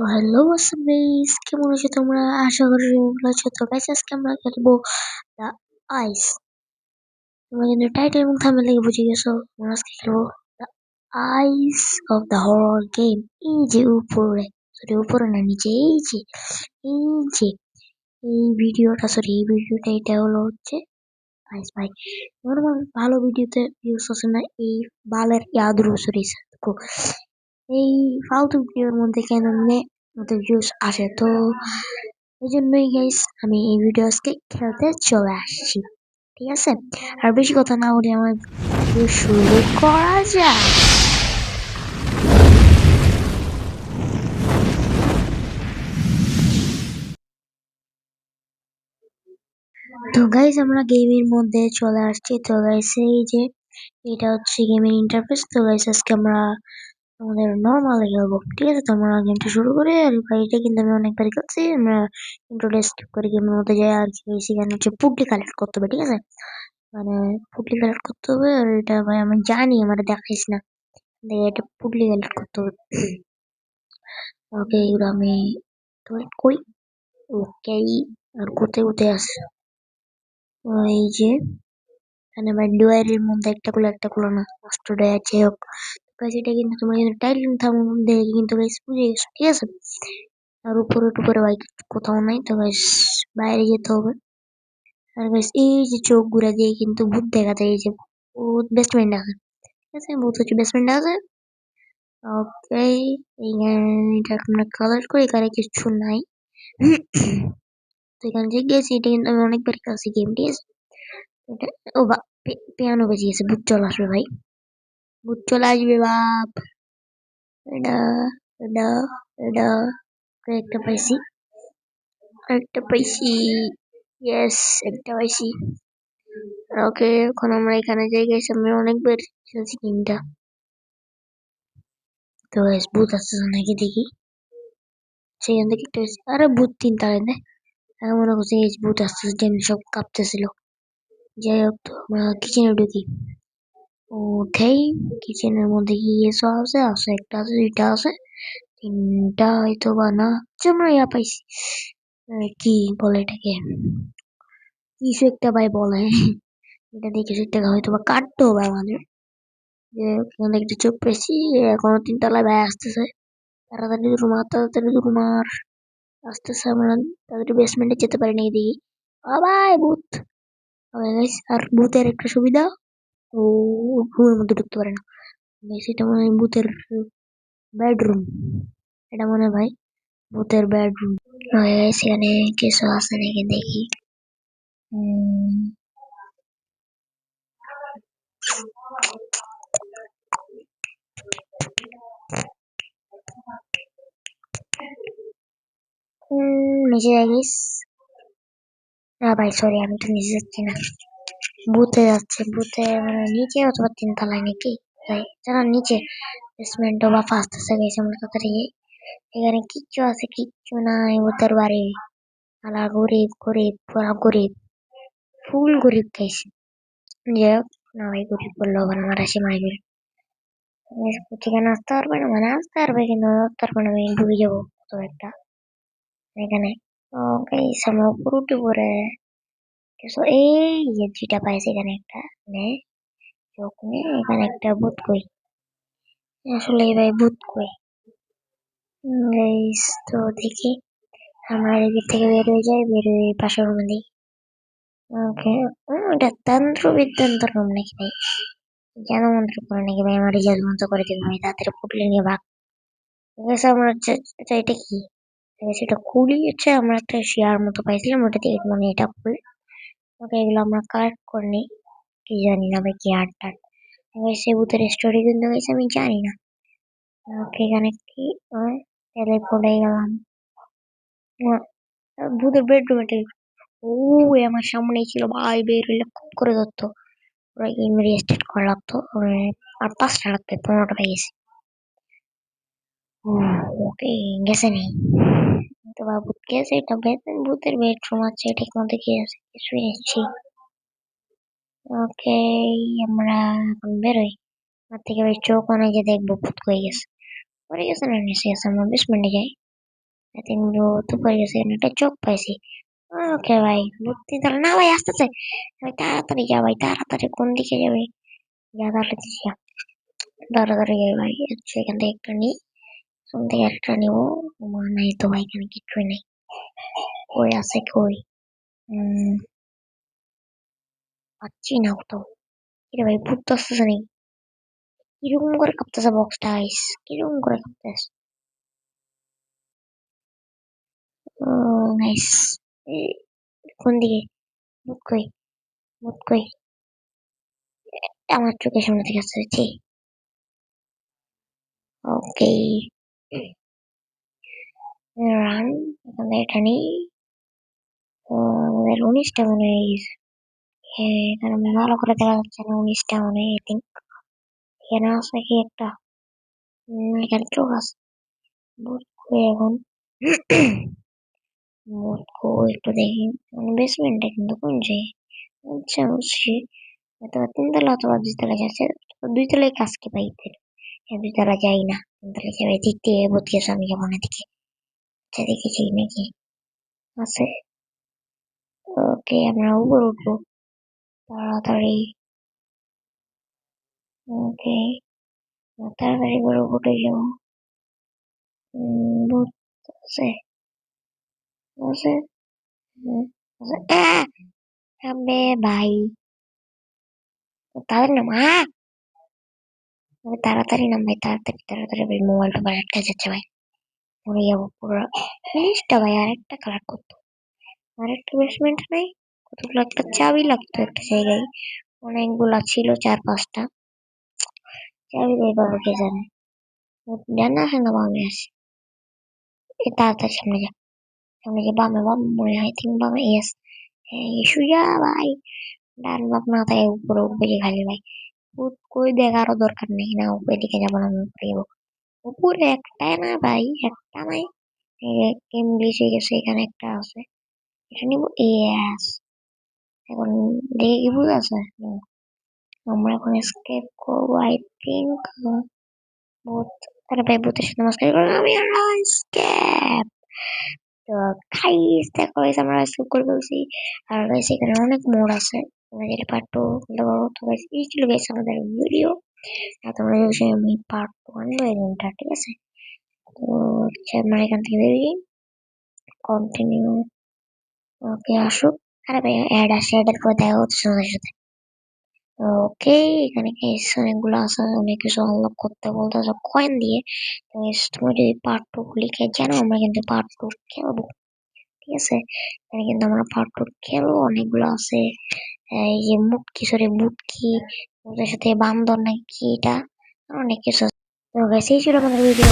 তো hello WhatsApp কেমন আছো তোমরা? আশা করি ভালো আছো। তো গাইস আজকে আমরা খেলব দ্য আইস তোমরা কিন্তু টাইটেল এবং থাম্বনেল দেখে বুঝে গেছো, আমরা আজকে খেলব the eyes of the horror game এই যে উপরে সরি উপরে না, নিচে, এই যে এই যে, এই ভিডিওটা সরি এই ভিডিওটা, এটা হলো হচ্ছে আইস ভাই। নর্মাল ভালো ভিডিওতে ভিউস আসে না? এই বালের ইয়াদরু সরি এই ফালতু ভিডিওর মধ্যে কেন মধ্যে ভিউজ আসে তো। এই জন্যই গাইস আমি এই ভিডিও আজকে খেলতে চলে আসছি। ঠিক আছে? আর বেশি কথা না বলে আমার ভিডিও শুরু করা যায় তো গাইস আমরা গেমের মধ্যে চলে আসছি। তো গাইস এই যে, এটা হচ্ছে গেমের ইন্টারফেস তো গাইস আজকে আমরা আমাদের নর্মালে খেলব ঠিক আছে তো আমরা গেমটা শুরু করি আর এটা কিন্তু আমি অনেকবার খেলছি, আমরা ইন্ট্রোটা স্কিপ করে গেমের মধ্যে যাই, আর কি সেখানে হচ্ছে পুবলি কালেক্ট করতে হবে, ঠিক আছে? মানে পুবলি কালেক্ট করতে হবে, আর এটা ভাই আমি জানি আমার দেখাইস না। এটা পুবলি কালেক্ট করতে হবে। ওকে, এগুলো আমি করি ওকে, আর কোথায় কোথায় আছে? এই যে, এখানে ভাই ডুয়ারের মধ্যে একটা খুলে একটা খুলে না কষ্ট দেয় যাই হোক। গাইস এটা কিন্তু তোমরা কিন্তু টাইটেল থাম্বনেল দেখে কিন্তু গাইস বুঝে গেছো, ঠিক আছে? আর উপরে টুপরে বাইক কোথাও নাই, তো গাইস বাইরে যেতে হবে। আর গাইস এই যে চোখ ঘুরা দিয়ে কিন্তু ভূত দেখা যায় এই যে ভূত বেসমেন্ট আছে ঠিক আছে? ভূত হচ্ছে বেসমেন্ট আছে ওকে এইটা আমরা কালার করি এখানে কিছু নাই। তো এখানে যে গেছি, এটা কিন্তু আমি অনেকবার খেলছি গেম ঠিক আছে? এটা, ও বা পিয়ানো বেজে গেছে ভূত চলে আসবে ভাই। ভূত চলে আসবে বাপ এটা এটা এটা একটা পাইছি একটা পাইছি ইয়েস একটা পাইছি ওকে এখন আমরা এখানে যাই গেছি আমি অনেকবার খেলছি গেমটা তো গাইস ভূত আসতেছে নাকি দেখি সেখান থেকে একটা আরে ভূত তিন দেয় আমি মনে করছি এই ভূত আসতেছে সব কাঁপতেছিল যাই হোক তো আমরা কিচেনে ঢুকি ওকে কিচেনের মধ্যে কি এসো আছে? আছে একটা আছে, দুইটা আছে। তিনটা হয়তো বা না। আমরা ইয়া পাইছি। কি বলে এটাকে? কিছু একটা ভাই বলে। এটা দিয়ে কিছু একটা হয়তো বা কাটতে হবে আমাদের। যে ওখানে একটা চোখ পেয়েছি, এখনও তিনতলায় ভাই আসতেছে। তাড়াতাড়ি রুমার তাড়াতাড়ি রুমার আসতেছে আমরা, তাড়াতাড়ি বেসমেন্টে যেতে পারি না এদিকে বাবাই ভূত। আর ভূতের একটা সুবিধা। ও রুমের মধ্যে ঢুকতে পারে না। সেটা মনে হয় ভূতের বেডরুম এটা মনে হয় ভাই, ভূতের বেডরুম সেখানে কিছু আছে নাকি দেখি। নিচে যাইস। না ভাই সরি আমি তো নিচে যাচ্ছি না। বুথে যাচ্ছে বুথে মানে নিচে অথবা তিনতলায় নাকি? তাই জানা নিচে বেসমেন্ট বা ফার্স্ট গেছে আমরা তাড়াতাড়ি এখানে কিচ্ছু আছে, কিচ্ছু নাই ওদের বাড়ি। আলা গরিব গরিব, পুরা গরিব ফুল গরিব খাইছে। যাই হোক না ভাই গরিব বলল আমার আসে মাই গরিব। সেখানে আসতে পারবে না মানে আসতে পারবে, কিন্তু তারপরে আমি ডুবে যাব, তো একটা। এখানে, ও গাইস আমরা উপর উঠে কিছু এই যে যেটা পাইছে এখানে একটা, নে। চোখ নে এখানে একটা ভূত কই। আসলে ভাই ভূত কই? গাইস তো দেখি। আমরা এদিক থেকে বের হয়ে যাই, বের হয়ে পাশের রুমে দিই। ওকে ওটা তন্ত্র বিদ্যন্ত্র রুম নাকি ভাই? জানো মন্ত্র করে নাকি ভাই? আমার জাদু মন্ত্র করে দিবে ভাই তাড়াতাড়ি পুটলে নিয়ে ভাগ। ঠিক আমরা এটা কি? সেটা খুলি হচ্ছে, আমরা একটা শেয়ার মতো পাইছিলাম ওটা দিয়ে মানে এটা খুলে। ওকে এগুলো আমরা কালেক্ট করে নিই। কি জানি না ভাই কি আর্ট টার্ট সে ভূতের স্টোরি কিন্তু গেছে আমি জানি না। ওকে এখানে কি? তেলে পড়ে গেলাম। ভূতের বেডরুমে ও আমার সামনেই ছিল ভাই, বের হইলে, খুব করে ধরতো। ওরা ইমেরি স্টেট করা লাগতো আর পাঁচটা লাগতো পনেরোটা পেয়ে গেছে। ওকে, গেছে নেই তো বা ভূত গেছে এটা ভূতের বেডরুম আছে এটার মধ্যে কি আছে কিছুই নিচ্ছি ওকে, আমরা এখন বেরোই। আমার থেকে ভাই চোখ অনেক যে দেখব, ভূত হয়ে গেছে। পরে গেছে না, নিচে গেছে, আমরা বিশ মিনিটে যাই। আই থিঙ্ক ভূত উপরে গেছে এখানে একটা চোখ পাইছি। ওকে ভাই, ভূত তাহলে না ভাই, আসতেছে। ভাই, তাড়াতাড়ি যা ভাই, তাড়াতাড়ি কোন দিকে যাবে? যা তাড়াতাড়ি যা। তাড়াতাড়ি যাই ভাই আচ্ছা এখান থেকে একটা নিই এখান থেকে একটা নিবো। মা নাই তো এখানে কিছুই নেই কই আছে কই পাচ্ছি না কোথাও কিরে ভাই ভূত তো আসতেছে নেই কীরকম করে কাঁপতেছে বক্সটা আইস কীরকম করে কাঁপতেছে নাইস কোন দিকে ভূত কই ভূত কই আমার চোখের সামনে থেকে আসছে ওকে রান এখানে এটা নেই তো আমাদের উনিশটা মনে হয়ে গেছে হ্যাঁ এখানে মনে ভালো করে দেখা যাচ্ছে না, উনিশটা মনে হয় থিঙ্ক এখানে আছে কি একটা এখানে চোখ আছে ভূত কই এখন ভূত কই একটু দেখি মানে বেসমেন্টে কিন্তু কোন জায়গায় আচ্ছা বুঝছি অথবা তিনতলা অথবা দুইতলা যাচ্ছে দুইতলায় কাজকে পাইতে দুইতলা যাই না তিনতলা যাবে দিয়ে ভূত গেছে আমি যাব না দিকে আচ্ছা দেখেছি নাকি আছে ওকে আমরা উপর উঠবো তাড়াতাড়ি ওকে তাড়াতাড়ি করে উঠে যাব ভূত আছে আছে! আবে ভাই তাদের নাম আহ! তাড়াতাড়ি নাম তাড়াতাড়ি তাড়াতাড়ি ভাই মোবাইলটা ভাই একটা যাচ্ছে ভাই মরে যাব পুরো জিনিসটা ভাই, আরেকটা কালার করতো। আরেকটা বেসমেন্ট নাই, কতগুলো একটা চাবি লাগতো একটা জায়গায়। অনেকগুলা ছিল চার পাঁচটা। চাবি দেয় বাবা কে জানে? জানা আছে না বামে আছে। তাড়াতাড়ি সামনে যা। সামনে যে বামে, বাম, মনে হয় থিঙ্ক বামে ইয়েস সুজা ভাই, ডান বাপ না থাকে উপরে উপরে খালি ভাই। কই দেখারও দরকার নেই, না উপরে দিকে যাব না, আমি উপরে যাব। উপরে একটাই না ভাই? একটা নাই? হয়ে গেছে, এখানে একটা আছে। এটা নিবো? ইয়েস এখন দেখে কি ভূত আছে? আমরা এখন স্কেপ করব আই থিঙ্ক ভূত। তাহলে ভাই, ভূতের সাথে মাস্কারি করলাম আমি এসকেপ তো গাইস দেখো আমরা এসকেপ করে ফেলছি। আর গাইস এখানে অনেক মোড় আছে। যেটা পার্ট টু বলতে পারো তো এই ছিল আমাদের ভিডিও তোমরা যদি আমি পার্ট ওয়ান হয়ে গেমটা ঠিক আছে? তো হচ্ছে আমরা এখান থেকে বেরিয়ে কন্টিনিউ ওকে আসুক। আরে ভাই অ্যাড আসে অ্যাডের পর দেখা হচ্ছে তোমাদের সাথে। ওকে এখানে কেস অনেকগুলো আছে, অনেক কিছু আনলক করতে বলতেছে কয়েন দিয়ে। তো তোমরা যদি পার্ট টু লিখে জানো, আমরা কিন্তু পার্ট টু খেলব। ঠিক আছে? এখানে কিন্তু আমরা পার্ট টু খেলব, অনেকগুলো আছে। এই যে মুটকি সরি মুটকি ওদের সাথে বান্দর নাকি এটা অনেক কিছু। তো guys, ছিল আমাদের ভিডিও